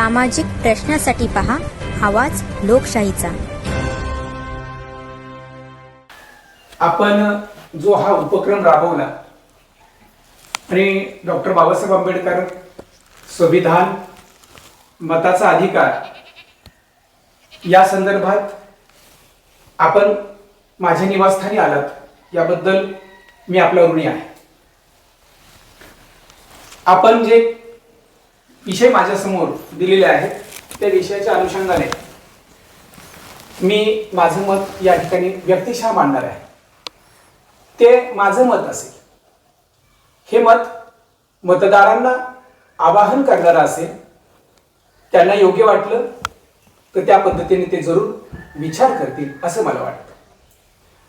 सामाजिक प्रश्नासाठी पहा आवाज लोकशाहीचा. आपण जो हा उपक्रम राबवला आणि डॉक्टर बाबासाहेब आंबेडकर संविधान मताचा अधिकार या संदर्भात आपण माझ्या निवासस्थानी आलात याबद्दल मी आपला ऋणी आहे. आपण जे विषय माझ्यासमोर दिलेले आहेत. त्या विषयाच्या अनुषंगाने मी माझं मत या ठिकाणी व्यक्तिशः मांडणार आहे. ते माझं मत असेल. हे मत मतदारांना आवाहन करणारं असेल. त्यांना योग्य वाटलं तर त्या पद्धतीने ते जरूर विचार करतील असं मला वाटतं.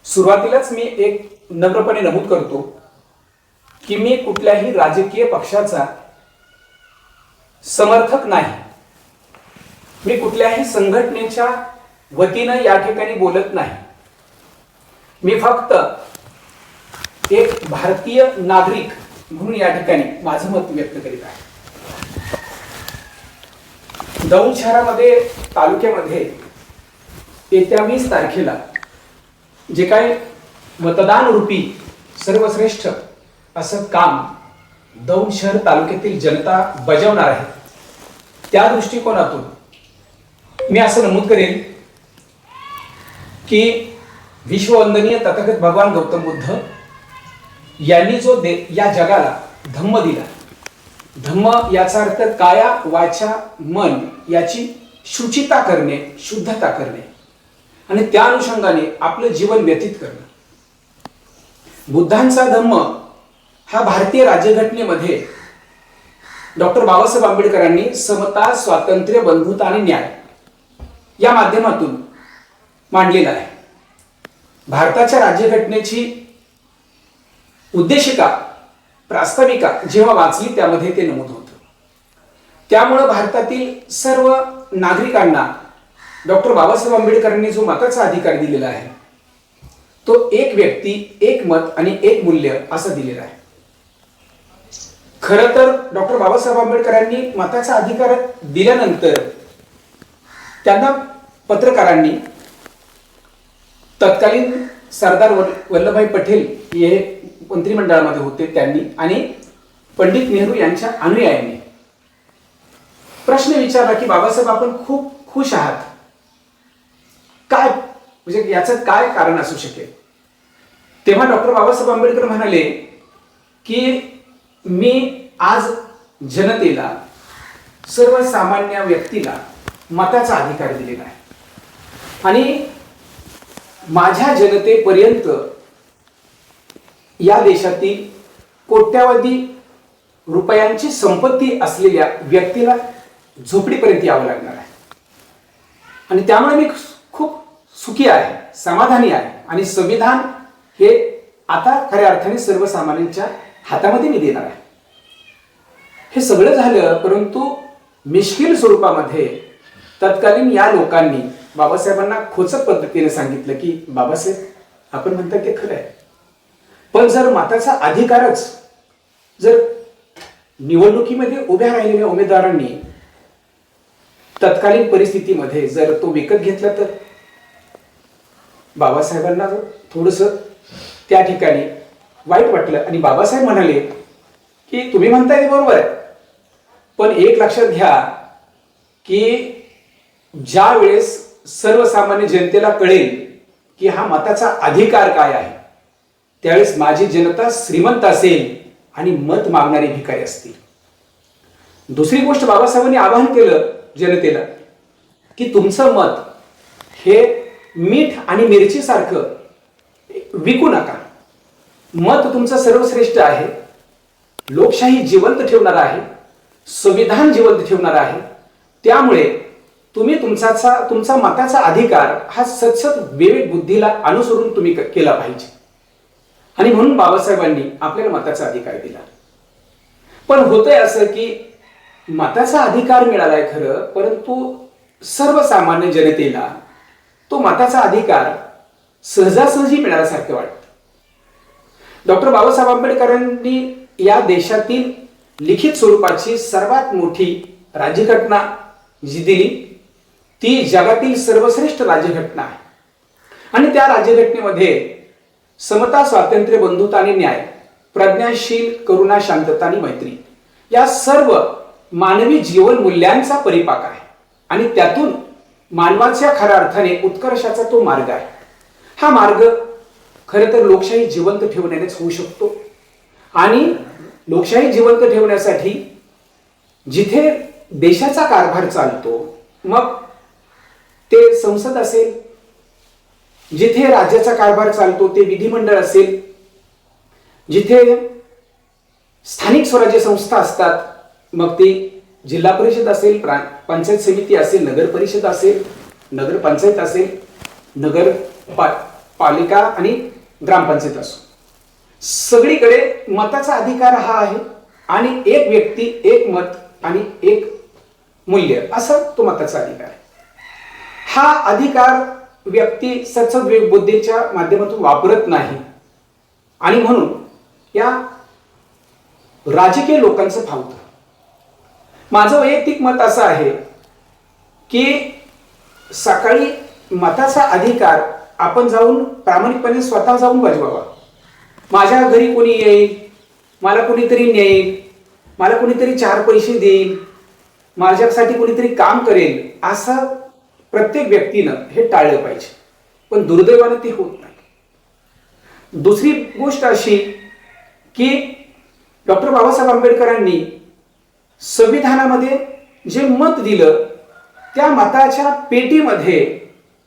सुरुवातीलाच मी एक नम्रपणे नमूद करतो की मी कुठल्याही राजकीय पक्षाचा समर्थक नाही. मी कुठल्याही संघटनेच्या वतीनं या ठिकाणी बोलत नाही. मी फक्त एक भारतीय नागरिक म्हणून या ठिकाणी माझं मत व्यक्त करीत आहे. दौंड शहरामध्ये तालुक्यामध्ये येत्या वीस तारखेला जे काय मतदान रूपी सर्वश्रेष्ठ असं काम दौंड शहर तालुक्यातील जनता बजावणार आहे. त्या दृष्टिकोनातून मी असं नमूद करेन की विश्ववंदनीय तथागत भगवान गौतम बुद्ध यांनी जो दे या जगाला धम्म दिला. धम्म याचा अर्थ काया वाचा मन याची शुचिता करणे शुद्धता करणे आणि त्या अनुषंगाने आपलं जीवन व्यतीत करणं. बुद्धांचा धम्म हा भारतीय राज्यघटनेमध्ये डॉक्टर बाबासाहेब आंबेडकरांनी समता स्वातंत्र्य बंधुता आणि न्याय या माध्यमातून मांडलेला आहे. भारताच्या राज्यघटनेची उद्देशिका प्रास्ताविका जेव्हा वाचली त्यामध्ये ते नमूद होतं. त्यामुळं भारतातील सर्व नागरिकांना डॉक्टर बाबासाहेब आंबेडकरांनी जो मताचा अधिकार दिलेला आहे तो एक व्यक्ती एक मत आणि एक मूल्य असं दिलेलं आहे. खरं तर डॉक्टर बाबासाहेब आंबेडकरांनी मताचा अधिकार दिल्यानंतर त्यांना पत्रकारांनी तत्कालीन सरदार वल्लभभाई पटेल हे मंत्रिमंडळामध्ये होते त्यांनी आणि पंडित नेहरू यांच्या अनुयायांनी. प्रश्न विचारला की बाबासाहेब आपण खूप खुश आहात. काय म्हणजे याचं काय कारण असू शकेल? तेव्हा डॉक्टर बाबासाहेब आंबेडकर म्हणाले की मी आज जनतेला सर्वसामान्य व्यक्तीला मताचा अधिकार दिलेला आहे. आणि माझ्या जनतेपर्यंत या देशातील कोट्यावधी रुपयांची संपत्ती असलेल्या व्यक्तीला झोपडीपर्यंत यावं लागणार आहे. आणि त्यामुळे मी खूप सुखी आहे समाधानी आहे. आणि संविधान हे आता खऱ्या अर्थाने सर्वसामान्यांच्या हातामध्ये मी देणार आहे. हे सगळं झालं परंतु मिश्किल स्वरूपामध्ये तत्कालीन या लोकांनी बाबासाहेबांना खोचक पद्धतीने सांगितलं की बाबासाहेब आपण म्हणता ते खरं आहे. पण जर माताचा अधिकारच जर निवडणुकीमध्ये उभ्या राहिलेल्या उमेदवारांनी तत्कालीन परिस्थितीमध्ये जर तो विकत घेतला तर बाबासाहेबांना थोडस त्या ठिकाणी वाईट वाटलं. आणि बाबासाहेब म्हणाले की तुम्ही म्हणताय ते बरोबर आहे. पण एक लक्षात घ्या की ज्या वेळेस सर्वसामान्य जनतेला कळेल की हा मताचा अधिकार काय आहे त्यावेळेस माझी जनता श्रीमंत असेल आणि मत मागणारे भिकारी असतील. दुसरी गोष्ट बाबासाहेबांनी आवाहन केलं जनतेला की तुमचं मत हे मीठ आणि मिरची सारखं विकू नका. मत तुमचं सर्वश्रेष्ठ आहे. लोकशाही जिवंत ठेवणार आहे. संविधान जिवंत ठेवणार आहे. त्यामुळे तुम्ही तुमचा तुमचा मताचा अधिकार हा सतसत विवेक बुद्धीला अनुसरून तुम्ही केला पाहिजे. आणि म्हणून बाबासाहेबांनी आपल्याला मताचा अधिकार दिला. पण होतंय असं की मताचा अधिकार मिळालाय खरं परंतु सर्वसामान्य जनतेला तो मताचा अधिकार सहजासहजी मिळाल्यासारखं वाटतं. डॉक्टर बाबासाहेब आंबेडकरांनी या देशातील लिखित स्वरूपाची सर्वात मोठी राज्यघटना जी दिली ती जगातील सर्वश्रेष्ठ राज्यघटना आहे. आणि त्या राज्यघटनेमध्ये समता स्वातंत्र्य बंधुता आणि न्याय प्रज्ञाशील करुणा शांतता आणि मैत्री या सर्व मानवी जीवन मूल्यांचा परिपाक आहे. आणि त्यातून मानवाच्या खऱ्या अर्थाने उत्कर्षाचा तो मार्ग आहे. हा मार्ग खरं तर लोकशाही जिवंत ठेवण्यानेच होऊ शकतो. आणि लोकशाही जिवंत ठेवण्यासाठी जिथे देशाचा कारभार चालतो मग ते संसद असेल जिथे राज्याचा कारभार चालतो ते विधिमंडळ असेल जिथे स्थानिक स्वराज्य संस्था असतात मग ती जिल्हा परिषद असेल पंचायत समिती असेल नगर परिषद असेल नगर पंचायत असेल नगर पा पालिका आणि ग्रामपंचायत असो. सगळीकडे मताचा अधिकार हा आहे आणि एक व्यक्ती एक मत आणि एक मूल्य असं तो मताचा अधिकार आहे. हा अधिकार व्यक्ती सतत बुद्धीच्या माध्यमातून वापरत नाही. आणि म्हणून या राजकीय लोकांचं फावतं माझं वैयक्तिक मत असं आहे की सकाळी मताचा अधिकार आपण जाऊन प्रामाणिकपणे स्वतः जाऊन बजवावा. माझ्या घरी कोणी येईल मला कोणीतरी नेईल मला कोणीतरी चार पैसे देईल माझ्यासाठी कोणीतरी काम करेल असं प्रत्येक व्यक्तीनं हे टाळलं पाहिजे. पण दुर्दैवानं ते होत नाही. दुसरी गोष्ट अशी की डॉक्टर बाबासाहेब आंबेडकरांनी संविधानामध्ये जे मत दिलं त्या मताच्या पेटीमध्ये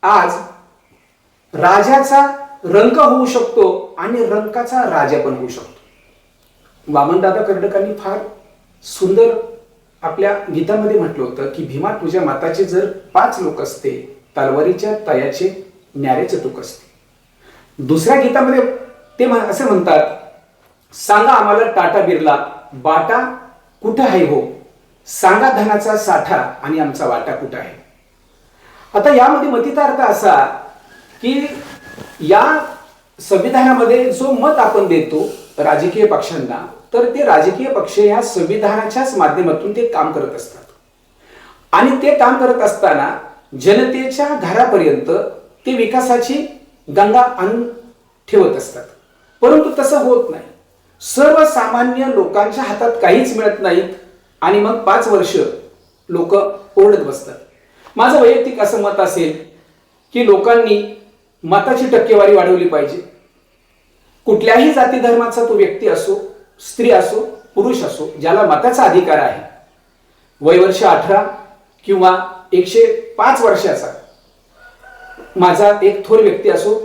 आज राजाचा रंक होऊ शकतो आणि रंकाचा राजा पण होऊ शकतो. वामनदादा कर्डकांनी फार सुंदर आपल्या गीतामध्ये म्हटलं होतं की भीमा तुझ्या माताचे जर पाच लोक असते तलवारीच्या तयाचे न्यारेचे टोक असते. दुसऱ्या गीतामध्ये ते असे म्हणतात सांगा आम्हाला टाटा बिर्ला बाटा कुठं आहे हो? सांगा धनाचा साठा आणि आमचा वाटा कुठं आहे? आता यामध्ये मतितार्थ असा की या संविधानामध्ये जो मत आपण देतो राजकीय पक्षांना तर ते राजकीय पक्ष या संविधानाच्याच माध्यमातून ते काम करत असतात. आणि ते काम करत असताना जनतेच्या घरापर्यंत ते विकासाची गंगा आणून ठेवत असतात. परंतु तसं होत नाही. सर्वसामान्य लोकांच्या हातात काहीच मिळत नाहीत आणि मग पाच वर्ष लोक ओरडत बसतात. माझं वैयक्तिक असं मत असेल की लोकांनी मताची टक्केवारी वाढवली पाहिजे. कुठल्याही जाती धर्माचा तो व्यक्ती असो स्त्री असो पुरुष असो ज्याला मताचा अधिकार आहे. वयवर्ष अठरा किंवा एकशे पाच वर्षाचा माझा एक थोर व्यक्ती असो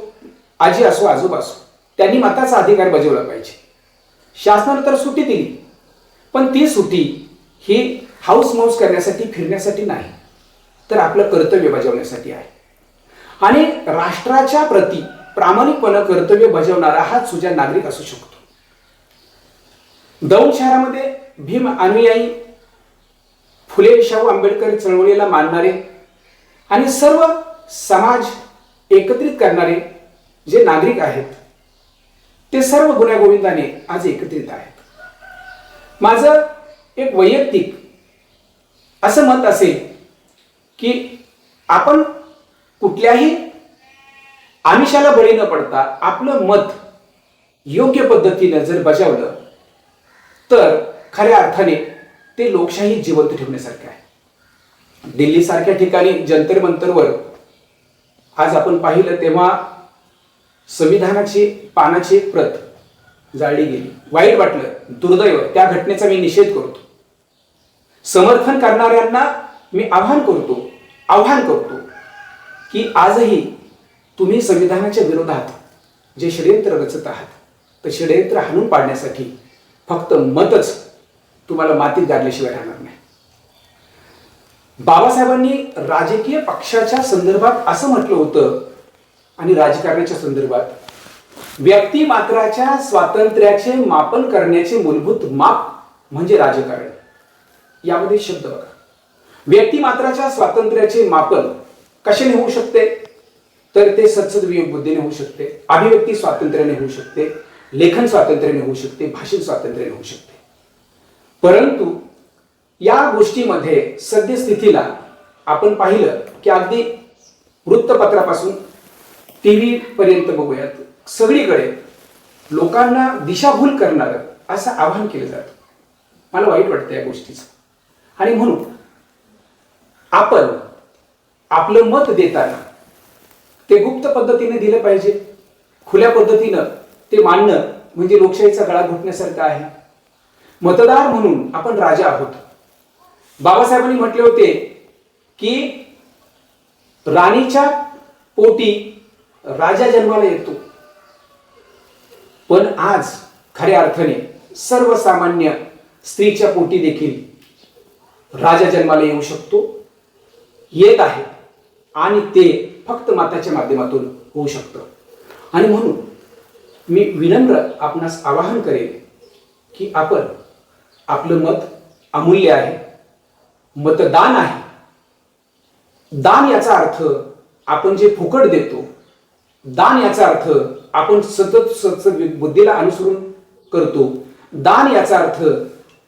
आजी असो आजोबा असो त्यांनी मताचा अधिकार बजावला पाहिजे. शासनानं तर सुट्टी दिली पण ती सुट्टी ही हाऊस माऊस करण्यासाठी फिरण्यासाठी नाही तर आपलं कर्तव्य बजावण्यासाठी आहे. आणि राष्ट्राच्या प्रती प्रामाणिकपणे कर्तव्य बजावणारा हा सुजा नागरिक असू शकतो. दौंड शहरामध्ये भीम अनुयायी फुले शाहू आंबेडकर चळवळीला मानणारे आणि सर्व समाज एकत्रित करणारे जे नागरिक आहेत ते सर्व गुण्यागोविंदाने आज एकत्रित आहेत. माझं एक वैयक्तिक असं मत असेल की आपण कुठल्याही आमिषाला बळी न पडता आपलं मत योग्य पद्धतीनं जर बजावलं तर खऱ्या अर्थाने ते लोकशाही जिवंत ठेवण्यासारखे आहे. दिल्लीसारख्या ठिकाणी जंतर मंतरवर आज आपण पाहिलं तेव्हा संविधानाची पानाची प्रत जाळली गेली. वाईट वाटलं दुर्दैव. त्या घटनेचा मी निषेध करतो. समर्थन करणाऱ्यांना मी आव्हान करतो आव्हान करतो. की आजही तुम्ही संविधानाच्या विरोधात जे षडयंत्र रचत आहात तर षडयंत्र हाणून पाडण्यासाठी फक्त मतच तुम्हाला मातीत गाडल्याशिवाय राहणार नाही. बाबासाहेबांनी राजकीय पक्षाच्या संदर्भात असं म्हटलं होतं आणि राजकारणाच्या संदर्भात व्यक्तिमात्राच्या स्वातंत्र्याचे मापन करण्याचे मूलभूत माप म्हणजे राजकारण. यामध्ये शब्द बघा. व्यक्तिमात्राच्या स्वातंत्र्याचे मापन कशाने होऊ शकते? तर ते सत्सद बुद्धीने होऊ शकते अभिव्यक्ती स्वातंत्र्याने होऊ शकते लेखन स्वातंत्र्याने होऊ शकते भाषण स्वातंत्र्याने होऊ शकते. परंतु या गोष्टीमध्ये सद्यस्थितीला आपण पाहिलं की अगदी वृत्तपत्रापासून टी व्ही पर्यंत बघूयात. सगळीकडे लोकांना दिशाभूल करणारं असं आवाहन केलं जातं. मला वाईट वाटतं या गोष्टीचं. आणि म्हणून आपण आपलं मत देताना. ते गुप्त पद्धतीने दिलं पाहिजे. खुल्या पद्धतीनं ते मांडणं म्हणजे लोकशाहीचा गळा घुटण्यासारखं आहे. मतदार म्हणून आपण राजा आहोत. बाबासाहेबांनी म्हटले होते की राणीच्या पोटी राजा जन्माला येतो. पण आज खऱ्या अर्थाने सर्वसामान्य स्त्रीच्या पोटी देखील राजा जन्माला येऊ शकतो. येत आहे. आणि ते फक्त माताच्या माध्यमातून होऊ शकतं. आणि म्हणून मी विनम्र आपणास आवाहन करेन की आपण आपलं मत अमूल्य आहे मतदान आहे. दान याचा अर्थ आपण जे फुकट देतो दान याचा अर्थ आपण सतत सतत बुद्धीला अनुसरून करतो. दान याचा अर्थ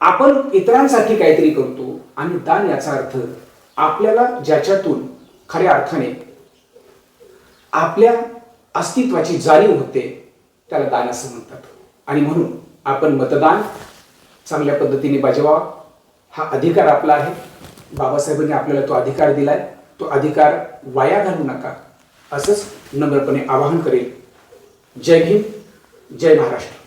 आपण इतरांसाठी काहीतरी करतो आणि दान याचा अर्थ आपल्याला ज्याच्यातून खऱ्या अर्थाने आपल्या अस्तित्वाची जाणीव होते त्याला दान असं म्हणतात. आणि म्हणून आपण मतदान चांगल्या पद्धतीने बजावा. हा अधिकार आपला आहे. बाबासाहेबांनी आपल्याला तो अधिकार दिलाय. तो अधिकार वाया घालू नका. असंच नम्रपणे आवाहन करेल. जय भीम जय महाराष्ट्र.